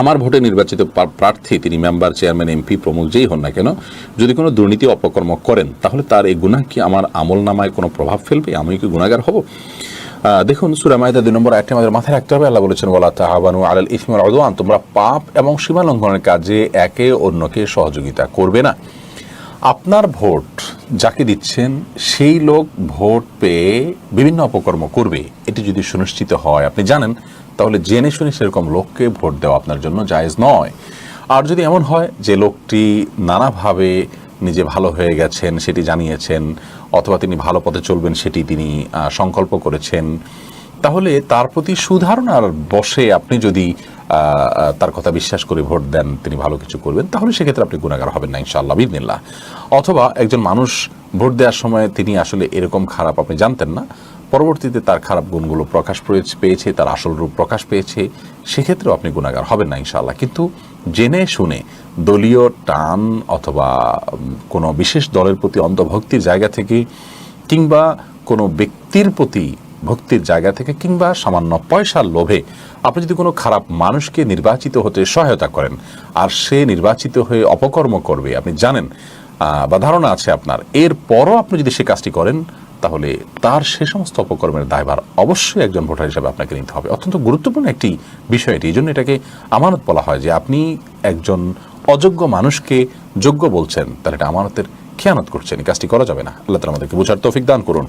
আমার ভোটে নির্বাচিত প্রার্থী, তিনি মেম্বার, চেয়ারম্যান, এমপি, প্রমুখ যেই হন না কেন, যদি কোনো দুর্নীতি অপকর্ম করেন, তাহলে তার এই গুনাহ কি আমার আমল নামায় কোনো প্রভাব ফেলবে? আমি কি গুণাগার হব? দেখুন, সুরা মাইদা দুই নম্বর একটা আমাদের মাথায় রাখতে হবে। আল্লাহ বলেছেন বলা তাহাবানু আলাল ইসমার অদওয়ান তোমরা পাপ এবং সীমা লঙ্ঘনের কাজে একে অন্যকে সহযোগিতা করবে না। আপনার ভোট যাকে দিচ্ছেন, সেই লোক ভোট পেয়ে বিভিন্ন অপকর্ম করবে। এটি যদি সুনিশ্চিত হয়, আপনি জানেন তাহলে জেনে শুনে সেরকম লোককে ভোট দেওয়া আপনার জন্য জায়জ নয়। আর যদি এমন হয় যে লোকটি নানাভাবে নিজে ভালো হয়ে গেছেন, সেটি জানিয়েছেন, অথবা তিনি ভালো পথে চলবেন, সেটি তিনি সংকল্প করেছেন, তাহলে তার প্রতি সুধারণার বসে আপনি যদি তার কথা বিশ্বাস করে ভোট দেন, তিনি ভালো কিছু করবেন, তাহলে সেক্ষেত্রে আপনি গুণাগার হবেন না ইনশাআল্লাহ বিদিনিল্লাহ অথবা একজন মানুষ ভোট দেওয়ার সময় তিনি আসলে এরকম খারাপ আপনি জানতেন না। পরবর্তীতে তার খারাপ গুণগুলো প্রকাশ পেয়েছে- তার আসল রূপ প্রকাশ পেয়েছে। সেক্ষেত্রেও আপনি গুণাগার হবেন না ইনশাআল্লাহ। কিন্তু জেনে শুনে দলীয় টান অথবা কোনো বিশেষ দলের প্রতি অন্ধভক্তির জায়গা থেকে কিংবা কোনো ব্যক্তির প্রতি ভক্তির জায়গা থেকে কিংবা সামান্য পয়সার লোভে আপনি যদি কোনো খারাপ মানুষকে নির্বাচিত হতে সহায়তা করেন, আর সে নির্বাচিত হয়ে অপকর্ম করবে, আপনি জানেন বা ধারণা আছে আপনার। এর পরও আপনি যদি সে কাজটি করেন, তাহলে তার সে সমস্ত অপকর্মের দায়ভার অবশ্যই একজন ভোটার হিসাবে আপনাকে নিতে হবে। অত্যন্ত গুরুত্বপূর্ণ একটি বিষয় এটি। এই জন্য এটাকে আমানত বলা হয় যে আপনি একজন অযোগ্য মানুষকে যোগ্য বলছেন, তাহলে এটা আমানতের খেয়ানত করছেন। এই কাজটি করা যাবে না। আল্লাহ তালা আমাদেরকে বোঝার তৌফিক দান করুন।